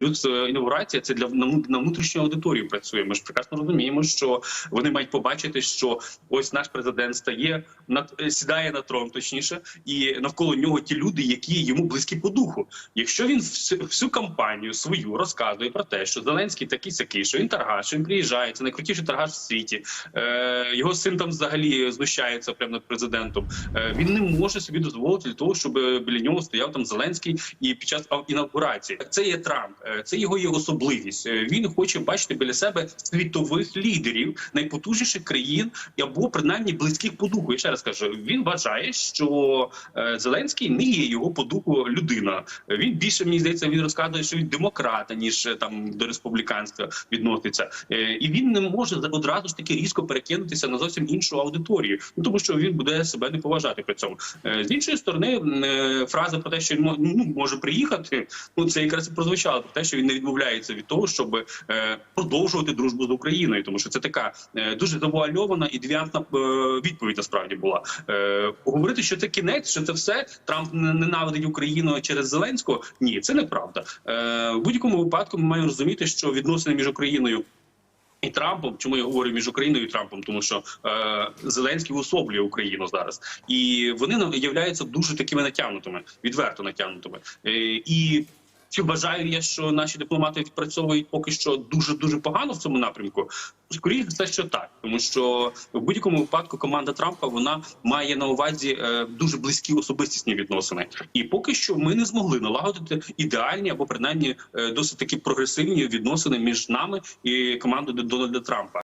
Плюс е, інаугурація це для на- внутрішню аудиторію працює. Ми ж прекрасно розуміємо, що вони мають побачити, що ось наш президент стає е, сідає на трон, точніше, і навколо нього ті люди, які йому близькі по духу. Якщо він всю, кампанію свою розказує про те, що Зеленський такий сякий, що він торгаш, що він приїжджає, це найкрутіший торгаш в світі. Е, його син там взагалі знущається прямо над президентом. Е, він не може собі дозволити для того, щоб біля нього стояв там Зеленський і під час інавгурації. Це є Трамп, е, це його є особливість. Е, Він хоче бачити біля себе світових лідерів найпотужніших країн або принаймні близьких по духу. Я ще раз кажу, він вважає, що е, Зеленський не є його по духу людина. Е, Він більше мені здається, він розказує, що він демократ, ніж е, там до республіканства відноситься, Е, і він не може одразу ж таки різко перекинутися на зовсім іншу аудиторію, ну тому що він буде себе не поважати при цьому. Е, З іншої сторони, е, фраза про те, що він ну, може приїхати, ну це якраз і прозвучало про те, що він не відмовляється від того, щоб е, продовжувати дружбу з Україною, тому що це така е, дуже завуальована і девіантна е, відповідь насправді була. Говорити, що це кінець, що це все Трамп не- ненавидить Україну через Зеленського. Ні, це неправда. В будь-якому випадку ми маємо розуміти, що відносини між Україною. І Трампом, чому я говорю між Україною і Трампом, тому що е, Зеленський уособлює Україну зараз, і вони являються дуже такими натягнутими, відверто натягнутими. Е, і чи вважаю я, що наші дипломати відпрацьовують поки що дуже дуже погано в цьому напрямку? Скоріше все, що так, тому що в будь-якому випадку команда Трампа вона має на увазі е, дуже близькі особистісні відносини, і поки що ми не змогли налагодити ідеальні або принаймні е, досить таки прогресивні відносини між нами і командою Дональда Трампа.